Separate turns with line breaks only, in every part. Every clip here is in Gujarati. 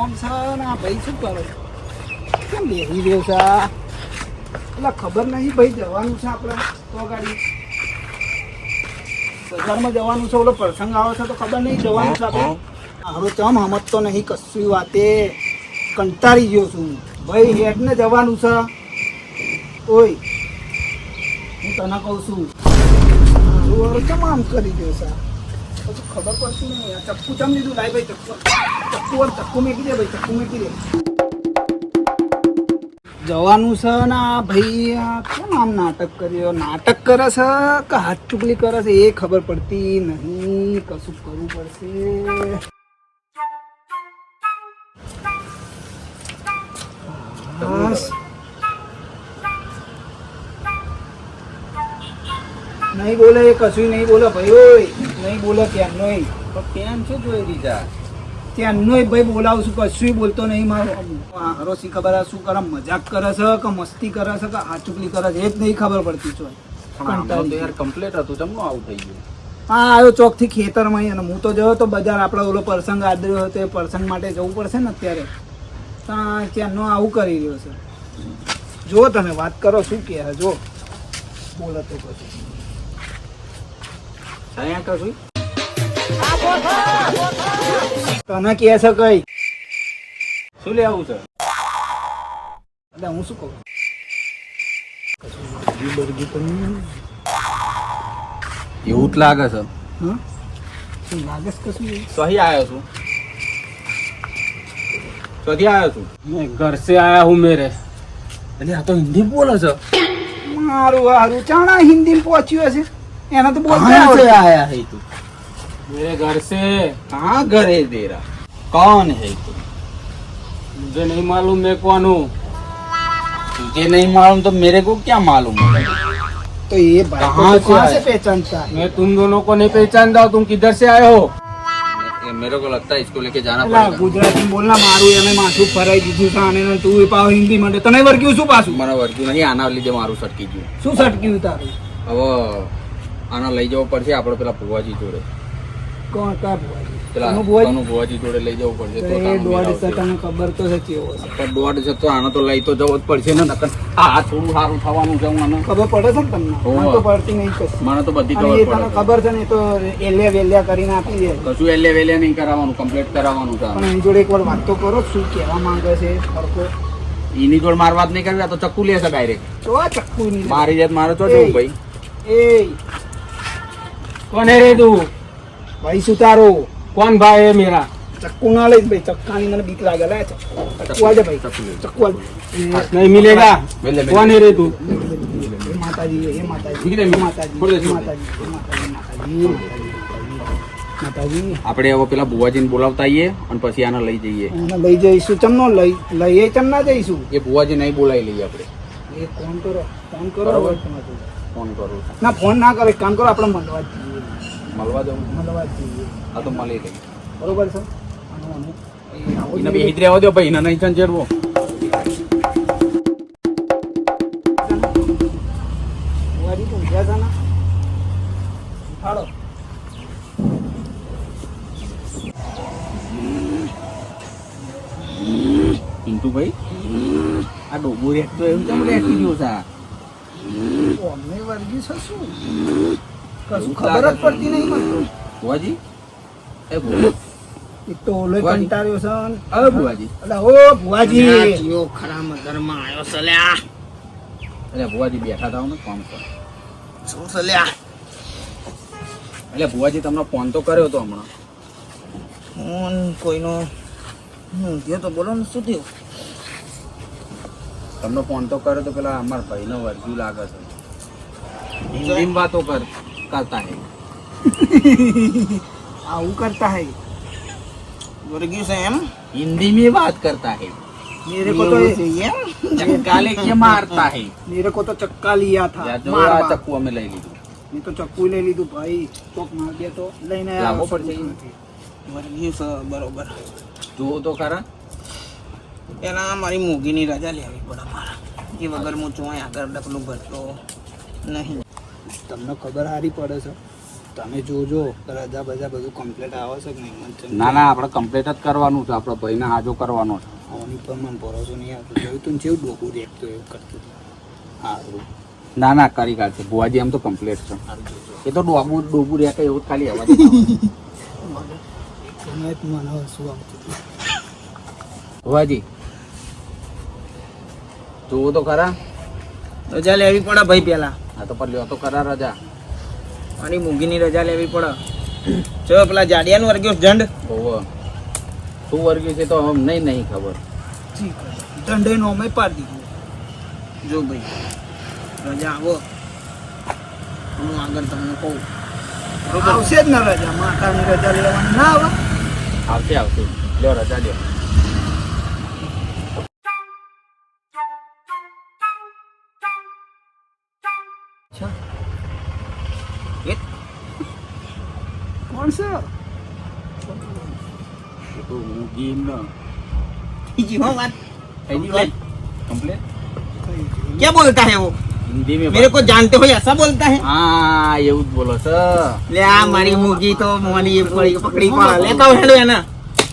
કોમ ભાઈ શું કરે કેમ બેસી રહ્યો છે? એટલે ખબર નહીં ભાઈ જવાનું છે આપણે તો બજારમાં જવાનું છે, ઓલો પ્રસંગ આવે છે તો ખબર નહીં જવાનું છે આપણે. હારો ચમ સમજતો નહીં કશું વાતે. કંટાળી ગયો છું. ભાઈ હેડને જવાનું છે. ઓય, હું તને કહું છું. હારું હારું કરી દો છે પછી ખબર પડશે આ ચક્કુ ચમ લીધું? લાય ભાઈ ચક્કુ ચક્કુ આમ ચક્કુ મેકી દે ભાઈ ચક્કુ મેકી દે. જવાનું છે ને ભાઈ કેમ આમ નાટક કર્યો? નાટક કરે છે કે હાથ ચૂકલી કરે છે એ ખબર પડતી નહીં. કશું કરવું પડશે. નહીં બોલે, કશું નહીં બોલે ભાઈ ઓય. નહીં બોલે નહીં.
પણ કેમ શું જોઈ રીજા
નહીં ભાઈ બોલાવું છું કશું બોલતો નહીં મારો. આ શી ખબર આ શું કરે? મજાક કરે છે કે મસ્તી કરે છે કે હાચુકલી કરે છે? એ જ નહીં ખબર પડતી છો
યાર કમ્પ્લીટ હતું તમને આવું થઈ ગયું.
હા આવ્યો ચોકથી ખેતરમાં અને હું તો જયો તો બજાર આપણો ઓલો પ્રસંગ આદર્યો હતો એ પ્રસંગ માટે જવું પડશે ને અત્યારે. ત્યાં ત્યાંનો આવું કરી રહ્યો છે. જો તમે વાત કરો શું કહે જો બોલો તો પછી.
અહીંયા કશું
તને કહે છે કઈ?
શું લેવું છે?
એટલે હું શું કહું?
એવું જ લાગે છે.
શું લાગે છે કશું?
સહી આવ્યો છું. ક્યાંથી આવ્યો છું.
મેં ઘર આયા હું મેરે.
એટલે આ તો હિન્દી બોલે છે.
મારું હારું. ચાણા હિન્દી પહોંચ્યું હશે. એના તો બોલતા
कहाँ
આવડે.
से आया है तू
मेरे घर से
कहाँ घर है तेरा कौन है तू
मुझे नहीं मालूम मैं कौन हूँ
तुझे नहीं मालूम तो मेरे को क्या मालूम है
तो ये भाई
कहाँ
को तो कहाँ
से
से
आए?
पहचानता है
मैं तुम दोनों को नहीं पहचानता हूँ तुम किधर से आए हो
ये मेरे को लगता है इसको लेके जाना
અલા,
पड़ेगा
ગુજરાતી બોલના મારું એને માથું ફરાઈ દીધું છે આને ને તું એ પાવ હિન્દી માટે તને વર્ગ્યું શું પાછું
મારા વર્ગ્યું નહીં આના લીધે મારું સટકી ગયું
શું સટક્યું તારું
હવે આના લઈ જવો પડશે આપણે પેલા ભુવાજી જોડે.
કોણ? કા ભુવાજી?
પેલા
કોનું ભુવાજી?
જોડે લઈ જવું પડશે. તો
એ દોઢ તને ખબર તો છે કેવો છે.
પણ દોઢ છે તો આને તો લઈ તો જવો જ પડશે ને નકર આ થોડું સારું થવાનું છે મને.
ખબર પડે છે ને તમને. મને તો પડતી નહીં છે.
મને તો બધી ખબર
તને
પડે
ખબર છે ને તો એલે વેલ્યા કરીને આપી દે.
કશું એલે વેલ્યા નહીં કરાવવાનું કમ્પ્લીટ કરાવવાનું છે
પણ એની જોડે એકવાર વાત તો કરો શું કહેવા માંગે છે ફરકો.
એની જોડ માર વાત નહીં કરવી તો ચક્કુ લેશે ડાયરેક્ટ
તો આ ચક્કુ નહીં
મારી જાત મારે તો જવું ભાઈ.
એ
કોને રે તું?
ભાઈ સુતારો.
કોણ ભાઈ હે મેરા?
ચક્કુ ના લઈ ભાઈ ચક્કાની મને બીક લાગે. લે ચક્કુ આજે ભાઈ.
ચક્કુ આજે
નહીં મિલેગા? કોને રે
તું? માતાજી હે માતાજી. હે માતાજી
હે
માતાજી માતાજી
આપણે હવે પેલા બુવાજીને બોલાવતા આવીએ અને પછી આને લઈ જઈએ.
લઈ જઈશું. ચમનો લઈ લઈએ ચમ ના જઈશું?
એ બુવાજી નહીં બોલાવી લઈએ આપણે.
એ ફોન કરો ફોન કરો
ફોન કરો.
ના ફોન ના કરો. એક કામ કરો આપણે મંડવા જઈએ.
મળવા જવું
મળવા જઈએ.
આ તો મળી રહી.
બરોબર છે.
એને. બે રહેવા દો ભાઈ એને નહીં ચંચેડવો પિન્ટુભાઈ આ ડોબો રેટ તો એવું કેમ રેટી ગયો છે આ?
અમને વર્ગી છે શું કશું ખબર જ પડતી નહીં મને.
ભુવાજી? એ ભુવાજી
તો ઓલો કંટાળ્યો છે ને.
ભુવાજી.
અલા, ઓ ભુવાજી.
એટલે ભુવાજી બેઠા થાવ ને ફોન કર
શું સલ્યા
એટલે ભુવાજી તમને ફોન તો કર્યો હતો હમણાં.
ફોન કોઈનો હું થયો તો બોલો ને શું થયું?
તમને ફોન તો કર્યો તો પેલા અમારા ભાઈનો વર્ગ્યુ લાગે છે. હિન્દીમાં વાતો કર. કરતા હે
આવું કરતા હૈ વર્ગી છે એમ
हिंदी में बात करता है
मेरे को तो
चक्का लेके मारता है
मेरे को तो चक्का लिया था
या जो
मार
આ
मार।
ચક્કુ અમે લઈ લીધું
મેં તો ચક્કુ લઈ લીધું ભાઈ ચોક માર દે તો લઈને
લાવવો
આવ્યો
પડશે
છું.
ઈ.
વર્ગી છે બરોબર
જોવો તો ખરા
પેલા મારી મૂગીની રજા લેવી પડે મારે એ વગર હું ચોય આગળ ડકલું ભરતો નહીં
તમને ખબર સારી પડે છે. તમે જોજો રજા બજા બધું કમ્પ્લીટ આવે છે કે નહીં?
ના ના આપણે કમ્પ્લીટ જ કરવાનું છે. આપણે ભાઈને હાજો કરવાનો છે.
ઓની પર મને ભરોસો નહીં આવતો. જોયું તું જેવું ડોકું દેખતો એવું કરતું સારું
ના ના કરી કાઢશે. ભુવાજી એમ તો કમ્પ્લીટ છે. એ તો ડોબુ ડોબુ રહ્યા કે એવું ખાલી અવાજ
મને જ આવતું હતું.
બુવાજી તો ખરા.
રજા લેવી પડે ભાઈ પેલા.
હા તો પણ લ્યો તો કરા રજા.
મારી મૂંગીની રજા લેવી પડે. ચલો પેલા જાડિયાનું વર્ગ્યો જંડ
ઓવો શું વર્ગ્યું છે તો અમને નહીં
નહીં ખબર. દંડે નો અમે પાડી દીધું.
જો ભાઈ રજા આવો. હું આગળ તમને કહું.
આવશે જ ને રજા માતાની રજા લેવાની. ના આવે.
આવશે આવશે. લ્યો રજા લ્યો.
એ
કોણ છે
એ તો હું ગીમ ન
ત્રીજી હો વાત
એની વાત કમ્પ્લીટ
क्या बोलता है वो
હિન્દી में
मेरे को जानते हो ऐसा बोलता है
હા એવું જ બોલો છો
લે આ મારી મૂગી તો મારી પડી પકડી પડે લેતા હો હેડો એના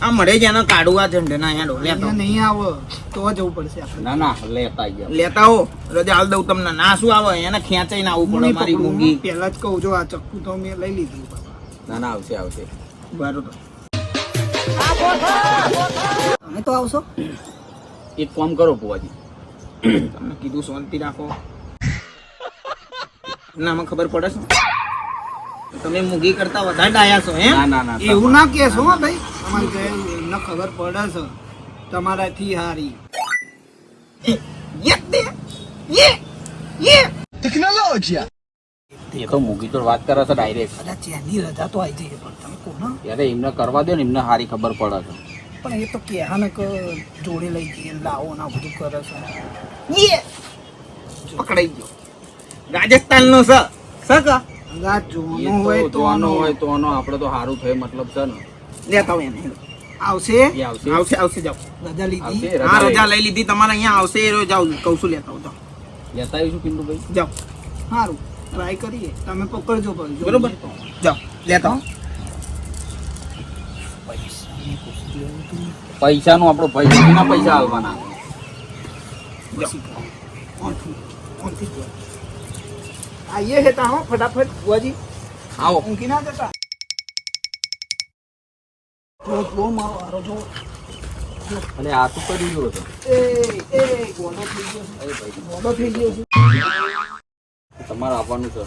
આ મળે જ એનો કાઢું આ ઝંડ ના હેડો લેતા
નહીં આવે તો જવું પડશે
ના ના લેતા
હો. લેતા હો રજા હાલ દઉં તમને. ના શું આવે? એને ખેંચાઈને આવવું પડે મારી મૂંગી.
પહેલા જ કહું જો આ ચક્કુ તો મેં લઈ લીધું.
ના ના આવશે આવશે.
બરોબર.
તમે તો આવશો?
એક કામ કરો બુવાજી
તમને કીધું શાંતિ રાખો. ના ખબર પડે છે. તમે મૂગી કરતા વધારે ડાયા છો હે
ના ના ના
એવું ના કહેશો હો ભાઈ. તમારે કે એમને ખબર પડે છે. તમારાથી હારી.
એ તો મૂકી તો વાત કરે છે ડાયરેક્ટ
કદાચ એની રજા તો આવી જઈએ પણ તમે કોને
ત્યારે એમને કરવા દો ને એમને સારી ખબર પડે છે.
પણ એ તો કહે કે જોડે લઈ જઈએ લાવો ના બધું કરે છે.
પકડાઈ ગયો. રાજસ્થાન નો સ સ કા
જોવાનો હોય
તો
આનો
તોનો હોય તોનો આપણે તો સારું થાય મતલબ છે ને.
લેતા હોય એને.
આવશે?
આવશે.
આવશે આવશે જાઓ.
રજા લીધી?
આવશે
હા
રજા
લઈ લીધી. તમારે અહીંયા આવશે એ જાવ કહું છું લેતા જાવ
લેતા આવીશું પિન્ટુભાઈ.
જાઓ.
સારું ટ્રાય કરીએ. તમે પકડજો ભાઈ જો.
બરોબર. જાઓ. લેતા
પૈસાનું આપણો પૈસા ના પૈસા હાલવાના.
આઈએ હેતા હો ફટાફટ બુઆજી
આવો
ઊંઘી ના જતા જો જો મારો હારો જો
અને આ તો કરી ગયો હતો
એ એ ગોડો થઈ ગયો છે
અરે ભાઈ
ગોડો થઈ ગયો છે
તમારે આવવાનું છે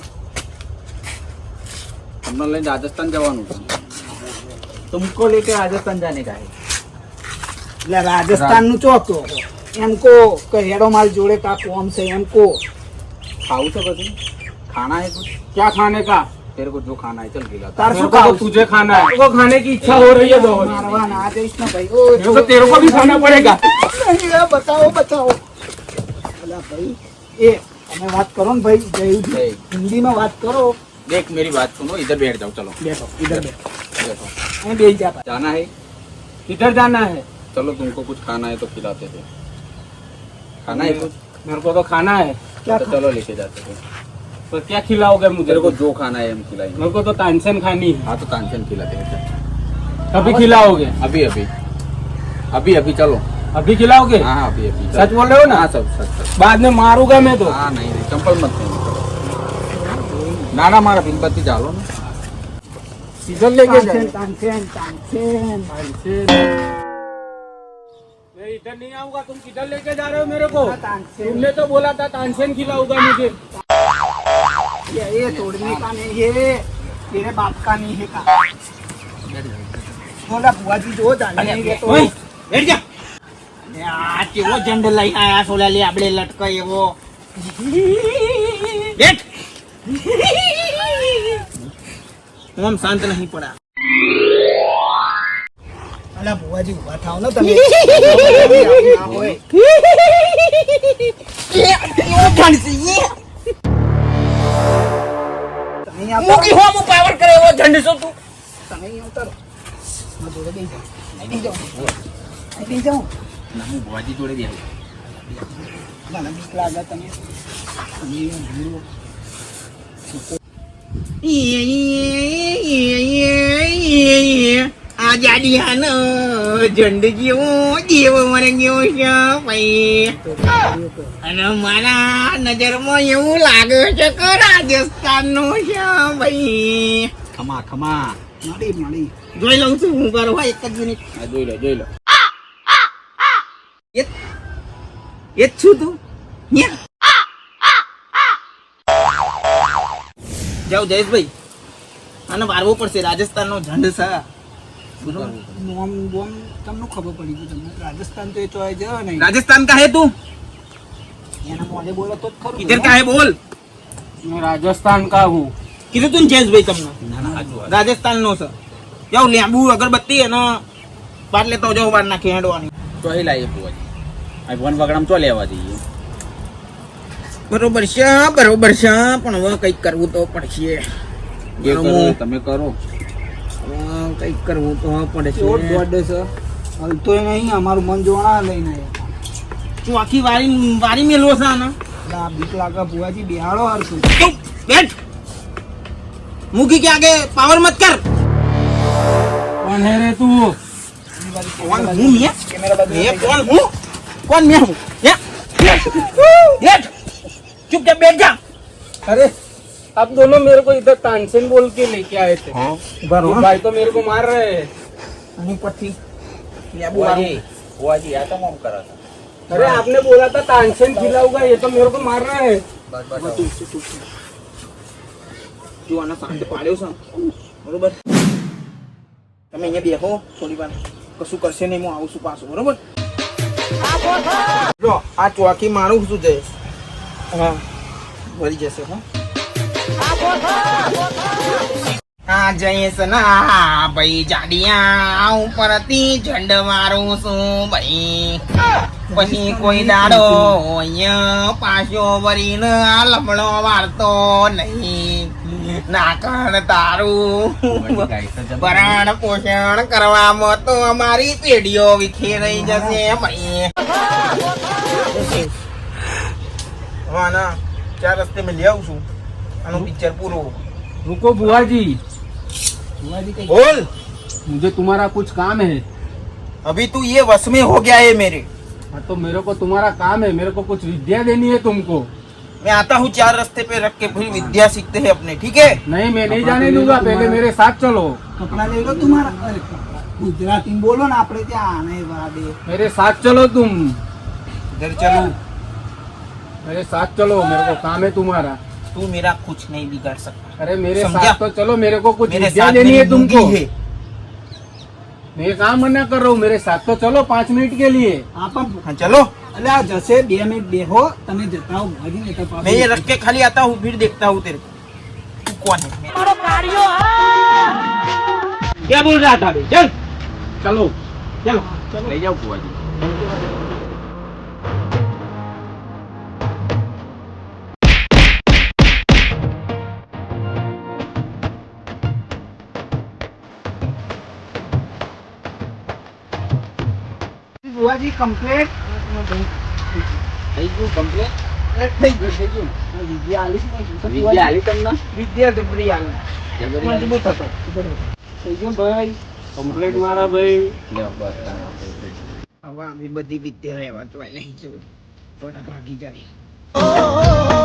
તમને લઈને રાજસ્થાન જવાનું છે तुमको लेके राजस्थान जाने का है
એટલે રાજસ્થાન નું ચોથો એમ કો કે હેડો માલ જોડે કા કોમ છે એમ કો
खाऊ से कुछ खाना है कुछ?
क्या खाने का?
तेरे को जो खाना है चल
खिला तो तुझे खाना है। वो खाने की इच्छा हो रही है भाई। तो तेरे को भी खाना पड़ेगा।
बताओ बताओ। भाई ये हमें बात करो ना भाई?
हिंदी।
में बात करो।
देख मेरी बात सुनो इधर बैठ जाओ चलो।
बैठो इधर
बैठो।
बैठ। जाता।
जाना है?
किधर जाना है।
चलो तुमको कुछ खाना है तो खिलाते थे खाना है कुछ?
मेरे को तो खाना है।
क्या
तो चलो लेके जाते थे
तो क्या खिलाओगे मुझे?
को जो खाना है हम खिलाएँगे।
मेरे को तो तानसेन खानी है।
हाँ तो तानसेन खिला देंगे
अभी खिलाओगे?
अभी अभी। अभी अभी चलो।
अभी खिलाओगे?
हाँ, हाँ अभी अभी
सच बोल रहे हो ना?
हाँ, सब सच
बाद में मारूँगा मैं तो।
हाँ नहीं नहीं चंपल मत नहीं नाना मारा बिनपत्ती चालो ना।
सीज़न लेके जाए मैं इधर नहीं आऊँगा तुम किधर लेके जा रहे हो मेरे को? तुमने तो बोला था तानसेन खिलाऊँगा मुझे।
ये ये तोड़ने का नहीं है तेरे बाप का नहीं है का बोला बुआ जी जो जानेंगे तो
ઓય બેઠ જા અરે આ કેવો ઝંડ લઈ આયા છો લે આપણે લટકાય એવો બેઠ હું આમ શાંત નહીં પડા
અલા બુઆજી ઉભા થાવ ને તમે ના હોય.
મૂકી હો હું પાવર કરે એવો ઝંડ છો તું?
તમે અહીં ઉતારો. મારા જોડે બેસી જાઓ. બેસી જાઓ. અહીં બેસી જાઓ.
ના હું બોવાજી જોડે બેસી
ના ના બીક લાગે તમે. તમે ભૂલો.
ઈ જાડિયાનો ઝંડ જેવો દેવ મરે ગયો છે ભાઈ. અને મારા નજરમાં એવું લાગે છે કે રાજસ્થાનનો છે ભાઈ.
ખમા ખમા.
મળી મળી
જોઈ લઉં છું હું બરો એક જ મિનિટ.
જોઈ લો જોઈ લો.
એ જ છું તું. જાઉં જયેશભાઈ. આને વારવો પડશે રાજસ્થાનનો ઝંડ છે. राजस्थान का है तू
એના મોઢે બોલો તો જ ખરું
किधर का है बोल
मैं राजस्थान का हूँ
કીધું તું જયેશ ભાઈ તમને
ના ના હાચું વાત.
રાજસ્થાન નો છે જાઓ લીંબુ અગરબત્તી અને બાર લેતો જાઓ બાર નાખી હેડવાની
ચોઈ લાવીએ બુવાજી આ વન વગડામાં ચો લેવા જઈએ
બરોબર છે બરોબર છે પણ હવે કંઈક કરવું તો પડશે
જે કરવું હોય તમે કરો
પણ કંઈક કરવું તો
પડે
છે.
દોડે છે. હલતો નહીં અમારું મન જોણા લઈને
તું આખી વારી વારી મેલો છે આને?
બીક લાગે ભુવાજી બિહાડો હરશું
બેઠ. મૂકી કે પાવર મત કર.
કોણ હે રે તું?
કોણ હું મે મે કોણ હું? કોણ મે હું? યે. ચૂપ કે બેઠ જા.
અરે आप दोनों मेरे को इधर तानसेन बोल के लेके आए थे
બરોબર
भाई तो मेरे को मार रहे हैं
અને પછી લીંબુ વાળું.
બુવાજી બુવાજી આ તો મોમ કરે છે
अरे आपने बोला था तानसेन खिलाऊंगा ये तो मेरे को मार रहा है
બસ બસ
તું આને શાંત પાડ્યો છે બરોબર તમે અહીંયા બેહો થોડી વાર કશું કરશે નહીં હું આવું છું પાછું બરોબર જો આ ચોકી મારું શું છે હા ભરી જશે હો આ પછી કોઈ દાડો પાછો વરીને આ લમણો વાળતો નહીં. નાકણ તારું. ભરણ પોષણ કરવામાં તો અમારી પેઢીઓ વિખેરાઈ જશે ભાઈ. ના ચાર રસ્તે મેં લઈ આવું છું. આનું પિક્ચર પૂરું
रुको बुआ जी
ભુવાજી કઈ
બોલ
मुझे तुम्हारा कुछ काम है
अभी तू ये वश में हो गया है मेरे
हाँ तो मेरे को तुम्हारा काम है मेरे को कुछ विद्या देनी है तुमको
मैं आता हूँ चार रास्ते पे रख के फिर विद्या सीखते हैं अपने ठीक है
नहीं मैं नहीं जाने दूंगा पहले मेरे साथ चलो
કપડા લઈ લો તમારા અરે કપડાં. ગુજરાતીમાં બોલો ને આપણે ત્યાં આને વાદે
मेरे साथ चलो तुम
इधर चलू
मेरे साथ चलो मेरे को काम है तुम्हारा
तू मेरा कुछ नहीं बिगाड़ सकता
अरे मेरे
समझा?
साथ तो चलो मेरे को कुछ
मेरे
विद्या
साथ
देनी है
मेरी
तुमको
मूंगी है
मैं काम मना कर रहा हूँ मेरे साथ तो चलो पाँच मिनट के लिए
આ પણ
हाँ चलो
એટલે આ જશે બે મિનિટ બેહો તમે જતા હો ભુવાજી ને તો પાછું-
मैं ये रख के खाली आता हूँ फिर देखता हूँ तेरे को तू कौन है
क्या बोल रहा था चल चलो चलो
લઈ જાઓ બુવાજી
ભુવાજી કમ્પ્લેટ
થઈ ગયું કમ્પ્લેટ
થઈ ગયું. થઈ ગયું? વિદ્યા
તમને?
વિદ્યા જબરી આલી મજબૂત હતો. થઈ ગયું ભાઈ?
કમ્પ્લેટ મારા ભાઈ.
હવે આવી બધી વિદ્યા રહેવા તો નહીં ભાગી જાય. Oh, oh, oh,